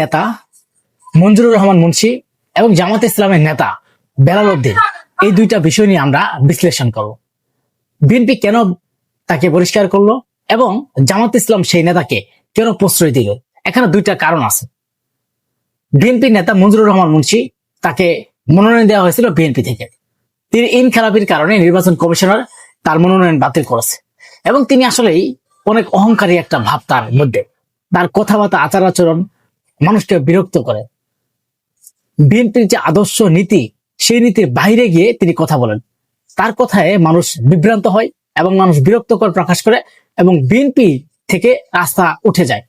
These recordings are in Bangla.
নেতা মঞ্জুরুর রহমান মুন্সি এবং জামাত ইসলামের নেতা বেলাল উদ্দিন। এই দুইটা বিষয় নিয়ে আমরা বিশ্লেষণ করব। বিএনপি কেন তাকে পরিষ্কার করল এবং জামাত ইসলাম সেই নেতাকে কেন প্রশ্রয় দিল? এখানে দুইটা কারণ আছে। বিএনপি নেতা মঞ্জুরুর রহমান মুন্সি তাকে মনোনয়ন দেওয়া হয়েছিল বিএনপি থেকে। তিনি ইন খেলাপির কারণে নির্বাচন কমিশনার তার মনোনয়ন বাতিল করেছে এবং তিনি আসলেই অনেক অহংকারী একটা ভাব তার মধ্যে। তার কথাবার্তা আচার আচরণ মানুষকে বিরক্ত করে। বিএনপির যে আদর্শ নীতি, সেই নীতির বাইরে গিয়ে তিনি কথা বলেন। তার কথায় মানুষ বিভ্রান্ত হয় এবং মানুষ বিরক্তকর প্রকাশ করে এবং বিএনপি থেকে রাস্তা উঠে যায়।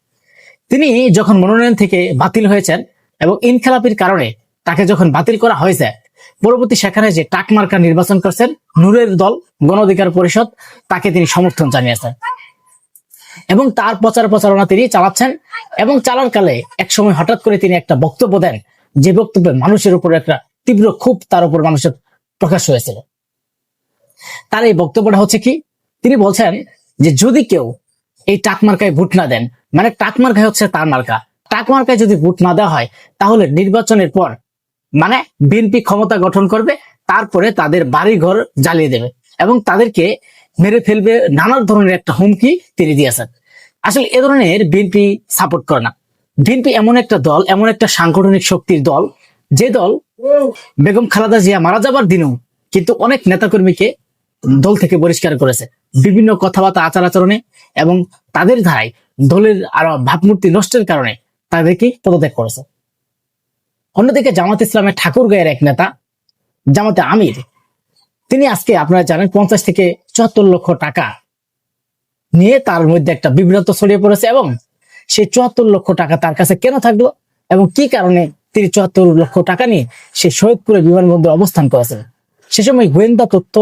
তিনি যখন মনোনয়ন থেকে বাতিল হয়েছেন এবং ইনখেলাপির কারণে তাকে যখন বাতিল করা হয়েছে, পরবর্তী সেখানে যে টাক মার্কা নির্বাচন করছেন, নূরের দল গণ অধিকার পরিষদ, তাকে তিনি সমর্থন জানিয়েছেন। এবং তার প্রচার প্রচারণা তিনি চালাচ্ছেন এবং চালার কালে এক সময় হঠাৎ করে তিনি একটা বক্তব্য দেন, যে বক্তব্যে মানুষের উপর একটা তীব্র ক্ষোভ তার উপর মানুষের প্রকাশ হয়েছিল। তার এই বক্তব্যটা হচ্ছে কি? তিনি বলছেন যে যদি কেউ এই টাক মার্কায় ভোট না দেন মানে টাক মার্কায় হচ্ছে তার মার্কা। টাক মার্কায় যদি ভোট না দেওয়া হয়, তাহলে নির্বাচনের পর মানে বিএনপি ক্ষমতা গঠন করবে, তারপরে তাদের বাড়ি ঘর জ্বালিয়ে দেবে এবং তাদেরকে মেরে ফেলবে নানা ধরনের একটা হুমকি তিনি দিয়েছেন। আসলে এ ধরনের বিএনপি সাপোর্ট করে না। বিএনপি এমন একটা দল, এমন একটা সাংগঠনিক শক্তির দল, যে দল বেগম খালেদা জিয়া মারা যাবার দিনেও কিন্তু অনেক নেতাকর্মীকে দল থেকে বহিষ্কার করেছে। বিভিন্ন কথাবার্তা, আচার আচরণে এবং তাদের ধারায় দলের আরও ভাবমূর্তি নষ্টের কারণে তাদেরকে পদত্যাগ করেছে। অন্যদিকে জামাত ইসলামের ঠাকুর গায়ের এক নেতা, জামাতে আমির তিনি আজকে আপনারা জানেন পঞ্চাশ থেকে চুয়াত্তর লক্ষ টাকা নিয়ে তার মধ্যে একটা বিভ্রান্ত ছড়িয়ে পড়েছে এবং সেই চুয়াত্তর লক্ষ টাকা তার কাছে কেন থাকল এবং কি কারণে তিনি চুয়াত্তর লক্ষ টাকা নিয়ে সেই শহীদপুরে বিমানবন্দরে অবস্থান করেছেন? সে সময় গোয়েন্দা তথ্য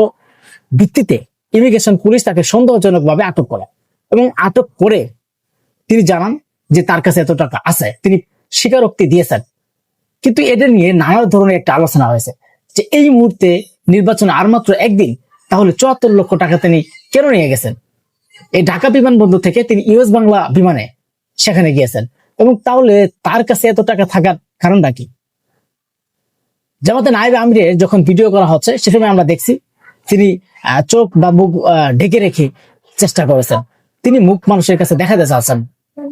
ভিত্তিতে ইমিগ্রেশন পুলিশ তাকে সন্দেহজনকভাবে আটক করে এবং আটক করে তিনি জানান যে তার কাছে এত টাকা আছে। তিনি স্বীকারোক্তি দিয়েছেন। কিন্তু এটা নিয়ে নানা ধরনের একটা আলোচনা হয়েছে যে এই মুহূর্তে নির্বাচনে আর মাত্র একদিন, তাহলে চুয়াত্তর লক্ষ টাকা তিনি কেন নিয়ে গেছেন? এই ঢাকা বিমানবন্দর থেকে তিনি ইউএস বাংলা বিমানে সেখানে গিয়েছেন। এবং তাহলে তার কাছে এত টাকা থাকার কারণটা কি? জামাতে নাইব আমিরের যখন ভিডিও করা হচ্ছে, সে সময় আমরা দেখছি তিনি চোখ বা মুখ ঢেকে রেখে চেষ্টা করেছেন। তিনি মুখ মানুষের কাছে দেখাতে চাচ্ছেন।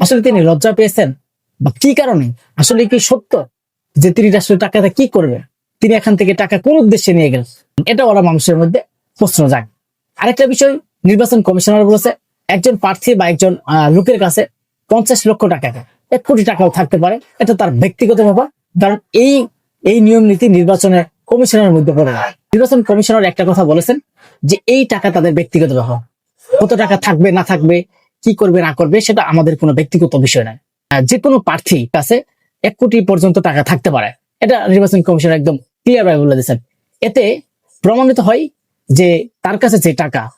আসলে তিনি লজ্জা পেয়েছেন? বা কি কারণে? আসলে কি সত্য যে তিনি আসলে টাকাটা কি করবেন তিনি এখান থেকে টাকা কোন উদ্দেশ্যে নিয়ে গেলেন? এটা ওরা মানুষের মধ্যে প্রশ্ন জাগে। আরেকটা বিষয়, নির্বাচন কমিশনার বলেছে, একজন প্রার্থী বা একজন লোকের কাছে পঞ্চাশ লক্ষ টাকা এক কোটি টাকাও থাকতে পারে, এটা তার ব্যক্তিগত ব্যাপার। কারণ এই এই নিয়ম নীতি নির্বাচনের কমিশনের মধ্যে পড়ে না। নির্বাচন কমিশনার একটা কথা বলেছেন যে এই টাকা তাদের ব্যক্তিগত ব্যাপার। কত টাকা থাকবে, না থাকবে, কি করবে, না করবে, সেটা আমাদের কোনো ব্যক্তিগত বিষয় নয় যে কোনো প্রার্থী কাছে এক কোটি পর্যন্ত টাকা থাকতে পারে। এটা নির্বাচন কমিশন একদম ক্লিয়ার ভাবে বলে দিয়েছেন। এতে প্রমাণিত হয় যে তার কাছে যে টাকা,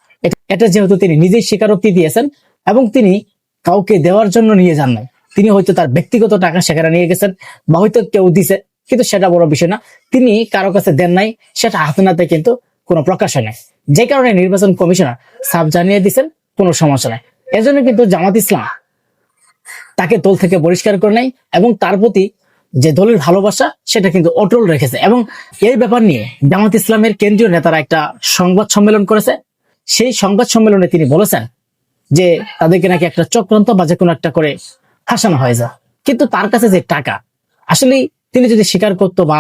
এটা- যেহেতু তিনি নিজেই স্বীকারোক্তি দিয়েছেন এবং তিনি কাউকে দেওয়ার জন্য নিয়ে যান নাই। তিনি হয়তো তার ব্যক্তিগত টাকা সেখানে নিয়ে গেছেন বা হয়তো কেউ দিছে, কিন্তু সেটা বড় বিষয় না। তিনি কারও কাছে দেন নাই, সেটা হাতে নাতে কিন্তু কোনো প্রকাশ হয় নাই। যে কারণে নির্বাচন কমিশনার সাফ জানিয়ে দিয়েছেন, কোনো সমস্যা নাই। এজন্য কিন্তু জামাত ইসলাম তাকে দল থেকে বহিষ্কার করে নাই এবং তার প্রতি যে দলের ভালোবাসা, সেটা কিন্তু অটল রেখেছে। এবং এই ব্যাপার নিয়ে জামাত ইসলামের কেন্দ্রীয় নেতারা একটা সংবাদ সম্মেলন করেছে। সেই সংবাদ সম্মেলনে তিনি বলেছেন যে, তাদেরকে নাকি একটা চক্রান্ত বা যে কোনো একটা করে ফাঁসানো হয়ে যায়। কিন্তু তার কাছে যে টাকা আসলে তিনি যদি স্বীকার করতো বা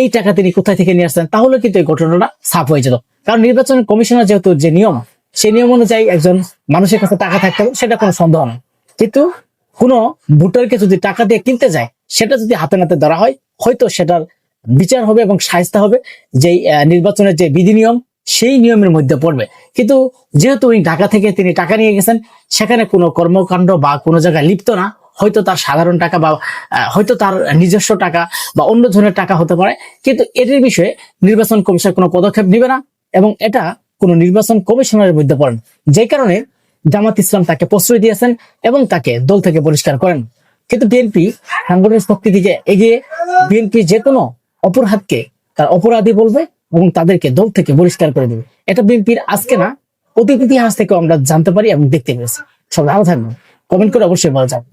এই টাকা তিনি কোথায় থেকে নিয়ে আসতেন, তাহলে কিন্তু এই ঘটনাটা সাফ হয়ে যেত। কারণ নির্বাচন কমিশনার যেহেতু যে নিয়ম, সেই নিয়ম অনুযায়ী একজন মানুষের কাছে টাকা থাকতে, সেটা কোনো সন্দেহ নয় কিন্তু কোনো ভোটারকে যদি টাকা দিয়ে কিনতে যায় সেটা যদি হাতে নাতে ধরা হয়, হয়তো সেটার বিচার হবে এবং সাহিস্তা হবে যে নির্বাচনের যে বিধি নিয়ম সেই নিয়মের মধ্যে পড়বে। কিন্তু যেহেতু উনি ঢাকা থেকে তিনি টাকা নিয়ে গেছেন, সেখানে কোনো কর্মকাণ্ড বা কোনো জায়গায় লিপ্ত না, হয়তো তার সাধারণ টাকা বা হয়তো তার নিজস্ব টাকা বা অন্য ধরনের টাকা হতে পারে, কিন্তু এটির বিষয়ে নির্বাচন কমিশন কোনো পদক্ষেপ নিবে না এবং এটা কোনো নির্বাচন কমিশনারের মধ্যে পড়েন। যে কারণে জামাত ইসলাম তাকে প্রশ্রয় দিয়েছেন এবং তাকে দল থেকে বহিষ্কার করেন। কিন্তু বিএনপি সাংগঠনিক শক্তি থেকে এগিয়ে বিএনপি যে কোনো অপরাধকে তার অপরাধী বলবে এবং তাদেরকে দল থেকে বহিষ্কার করে দেবে। এটা বিএনপির আজকে না, অতীত ইতিহাস থেকে আমরা জানতে পারি এবং দেখতে পেরেছি সব ভালো থাকবেন। কমেন্ট করে অবশ্যই বলা যাবে।